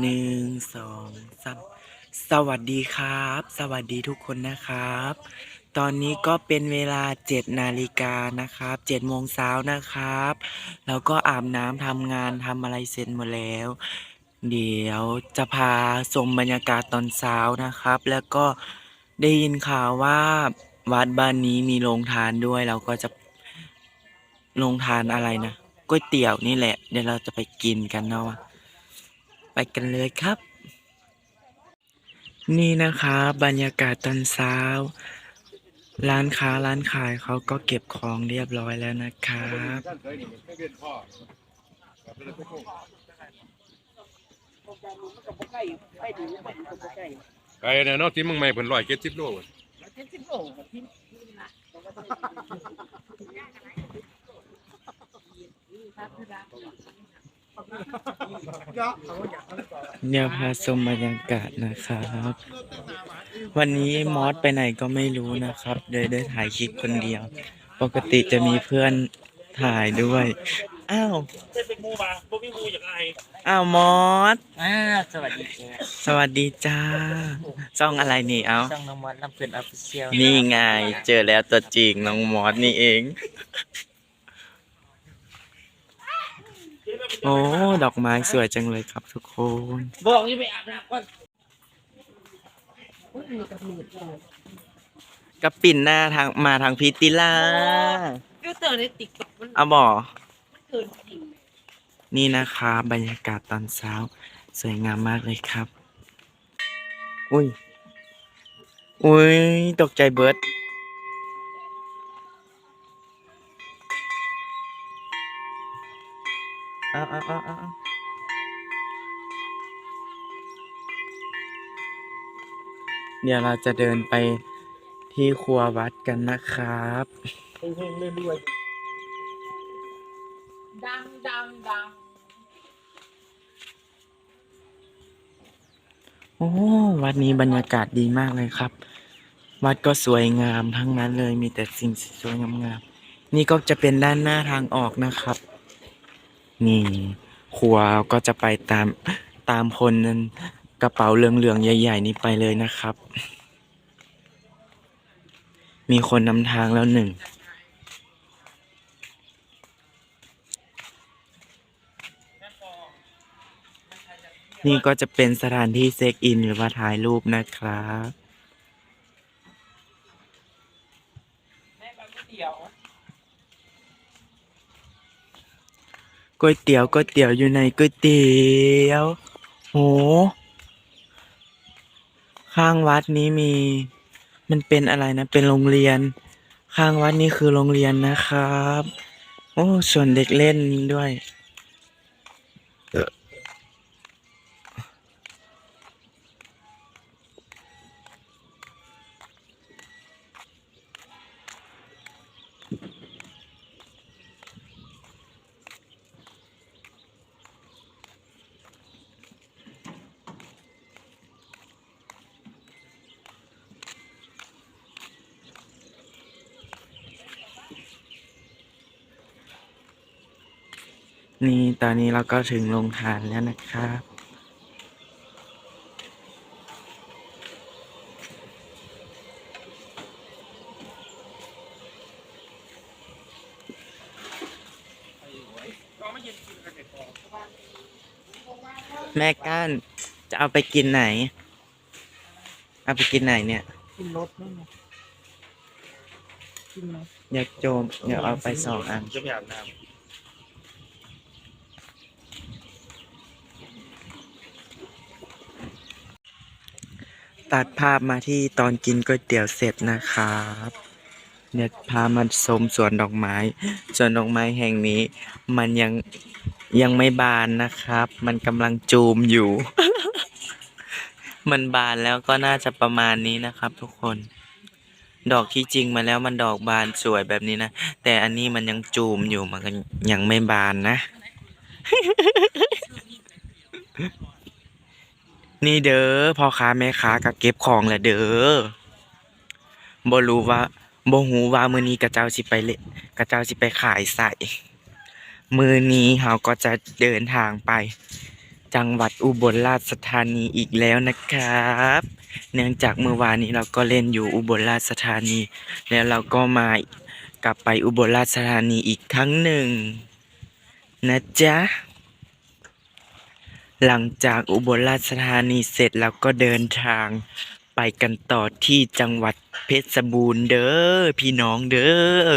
หนึ่งสองสามสวัสดีครับ สวัสดีทุกคนนะครับ ตอนนี้ก็เป็นเวลาเจ็ดนาฬิกานะครับเจ็ดโมงเช้านะครับ แล้วก็อาบน้ำทำงานทำอะไรเสร็จหมดแล้ว เดี๋ยวจะพาชมบรรยากาศตอนเช้านะครับ แล้วก็ได้ยินข่าวว่าวัดบ้านนี้มีโรงทานด้วย เราก็จะโรงทานอะไรนะก๋วยเตี๋ยวนี่แหละ เดี๋ยวเราจะไปกินกันเนาะ ไปกันเลยครับ นี่นะคะบรรยากาศตอนเช้า ร้านค้าร้านขายเขาก็เก็บของเรียบร้อยแล้วนะครับไก่เนี่ยเนาะที่มึงไม่เพิ่นร้อยเจ็ดสิบโลเว้ย เดี๋ยวพาชมบรรยากาศนะครับ วันนี้มอสไปไหนก็ไม่รู้นะครับเลยได้ถ่ายคลิปคนเดียว ปกติจะมีเพื่อนถ่ายด้วย อ้าวเป็นมูมาบ่มีมูอย่างไรอ้าวมอสอ่าสวัสดีจ้าสวัสดีจ้าช่องอะไรนี่เอ้าช่องน้องมอสลำเพลินออฟฟิเชียลนี่ไง เจอแล้วตัวจริงน้องมอสนี่เอง โอ้ ดอกไม้สวยจังเลยครับทุกคน บอกนี่ไปอาบน้ำก่อนกระปิ่นหน้าทางมาทางพิติล่าฟิลเตอร์ในติ๊กต็อกมันเอาบ่เกินจริงนี่นะคะ บรรยากาศตอนเช้า สวยงามมากเลยครับ อุ้ย อุ้ย ตกใจเบิร์ด เอาเอาเอาเดี๋ยวเราจะเดินไปที่ครัววัดกันนะครับเฮงๆเรื่อยดังดังดังโอ้วัดนี้บรรยากาศดีมากเลยครับ วัดก็สวยงามทั้งนั้นเลยมีแต่สิ่งสวยงามๆนี่ก็จะเป็นด้านหน้าทางออกนะครับ นี่ ครัวก็จะไปตามตามคนกระเป๋าเหลืองๆ ใหญ่ ๆ นี้ไปเลยนะครับ มีคนนำทางแล้วหนึ่ง นี่ก็จะเป็นสถานที่เช็คอินหรือว่าถ่ายรูปนะครับ ก๋วยเตี๋ยวก๋วยเตี๋ยวอยู่ในก๋วยเตี๋ยวโห ข้างวัดนี้มี มันเป็นอะไรนะ เป็นโรงเรียน ข้างวัดนี้คือโรงเรียนนะครับ โอ้ส่วนเด็กเล่นด้วย นี่ตอนนี้เราก็ถึงโรงทานแล้วนะครับ แม่ก้านจะเอาไปกินไหน เอาไปกินไหนเนี่ย กินรถนั่นไงกินไหมอยากโจมเดี๋ยวเอาไปสองอันๆจะไปอาบน้ ตัดภาพมาที่ตอนกินก๋วยเตี๋ยวเสร็จนะครับ เนี่ยพามาชมสวนดอกไม้ สวนดอกไม้แห่งนี้ มันยังยังไม่บานนะครับ มันกำลังจูมอยู่ มันบานแล้วก็น่าจะประมาณนี้นะครับ ทุกคน ดอกที่จริงมาแล้วมันดอกบานสวยแบบนี้นะ แต่อันนี้มันยังจูมอยู่มันก็ยังไม่บานนะ นี่เด้อพ่อค้าแม่ค้าก็เก็บของแหละเด้อบ่รู้ว่าบ่ฮู้ว่ามื้อนี้กระเจ้าสิไปเละกระเจ้าสิไปขายใส่มื้อนี้เฮาก็จะเดินทางไป จังหวัดอุบลราชธานีอีกแล้วนะครับ เนื่องจากเมื่อวานนี้เราก็เล่นอยู่อุบลราชธานี แล้วเราก็มากลับไปอุบลราชธานีอีกครั้งหนึ่ง นะจ๊ะ หลังจากอุบลราชธานีเสร็จเราก็เดินทางไปกันต่อที่จังหวัดเพชรบูรณ์เด้อพี่น้องเด้อ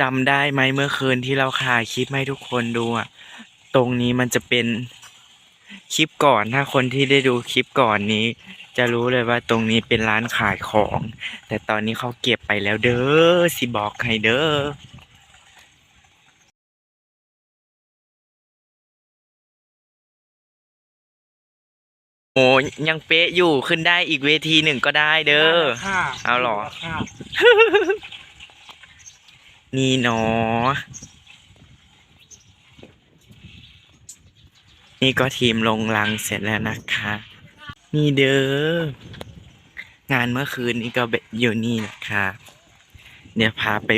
จำได้ไหมเมื่อคืนที่เราขายคลิปให้ทุกคนดูอะตรงนี้มันจะเป็นคลิปก่อนถ้าคนที่ได้ดูคลิปก่อนนี้ จะรู้เลยว่าตรงนี้เป็นร้านขายของ แต่ตอนนี้เขาเก็บไปแล้วเด้อสิบอกให้เด้อ โอ้ยังเป๊ะอยู่ขึ้นได้อีกเวทีหนึ่งก็ได้เด้อ ค่ะเอาเหรอ ค่ะนี่เนาะนี่ก็ทีมลงรังเสร็จแล้วนะคะ นี่เด้อ งานเมื่อคืนนี้ก็อยู่นี่นะคะ เดี๋ยวพาไป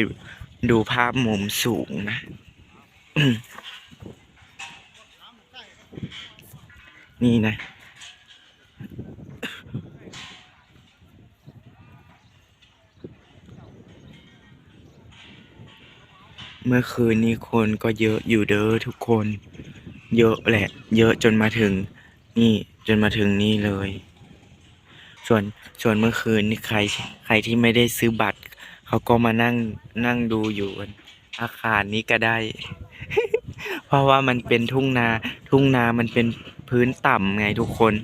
ดูภาพมุมสูงนะ นี่นะ เมื่อคืนนี้คนก็เยอะอยู่เด้อทุกคน เยอะแหละ เยอะจนมาถึง นี่จนมาถึงนี่เลย ส่วนส่วนเมื่อคืนนี่ใครใครที่ไม่ได้ซื้อบัตร เขาก็มานั่งนั่งดูอยู่บนอาคารนี้ก็ได้ เพราะว่ามันเป็นทุ่งนา ทุ่งนามันเป็นพื้นต่ำไงทุกคน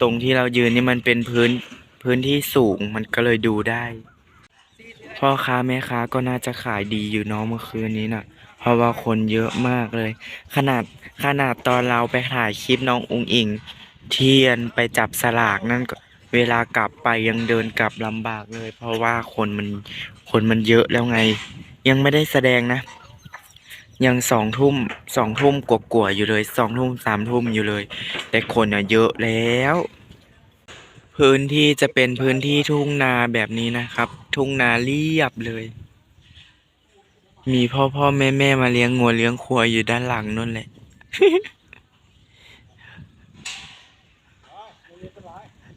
ตรงที่เรายืนนี่มันเป็นพื้นพื้นที่สูงมันก็เลยดูได้ พ่อค้าแม่ค้าก็น่าจะขายดีอยู่เน้องเมื่อคืนนี้น่ะ เพราะว่าคนเยอะมากเลย ขนาดขนาดตอนเราไปถ่ายคลิปน้องอุงอิง เทียนไปจับสลากนั่นก็เวลากลับไปยังเดินกลับลำบากเลย เพราะว่าคนมันคนมันเยอะแล้วไง ยังไม่ได้แสดงนะ ยังสองทุ่มสองทุ่มกว่าๆอยู่เลยสองทุ่มสามทุ่มอยู่เลย แต่คนอะเยอะแล้ว พื้นที่จะเป็นพื้นที่ทุ่งนาแบบนี้นะครับ ทุ่งนาเรียบเลย มีพ่อพ่อแม่แม่มาเลี้ยงงัวเลี้ยงควายอยู่ด้านหลังนั่นแหละ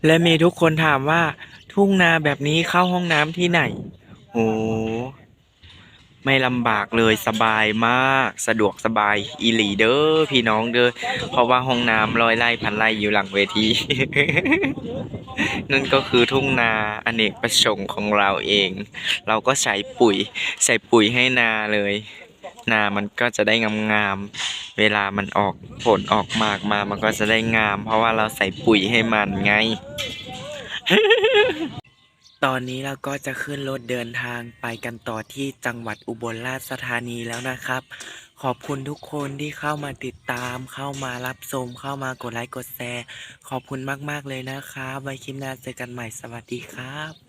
และมีทุกคนถามว่า ทุ่งนาแบบนี้เข้าห้องน้ำที่ไหน โอ้ ไม่ลำบากเลยสบายมาก สะดวกสบายอีหลีเด้อพี่น้องเด้อเพราะว่าห้องน้ำร้อยไร่พันไร่อยู่หลังเวที นั่นก็คือทุ่งนาอเนกประสงค์ของเราเอง เราก็ใส่ปุ๋ย ใส่ปุ๋ยให้นาเลย นามันก็จะได้งามๆเวลามันออกผลออกมากมามันก็จะได้งาม เพราะว่าเราใส่ปุ๋ยให้มันไง ตอนนี้เราก็จะขึ้นรถเดินทางไปกันต่อที่จังหวัดอุบลราชธานีแล้วนะครับ ขอบคุณทุกคนที่เข้ามาติดตาม เข้ามารับชมเข้ามากดไลค์กดแชร์ ขอบคุณมาก ๆ เลยนะครับ ไว้คลิปหน้าเจอกันใหม่สวัสดีครับ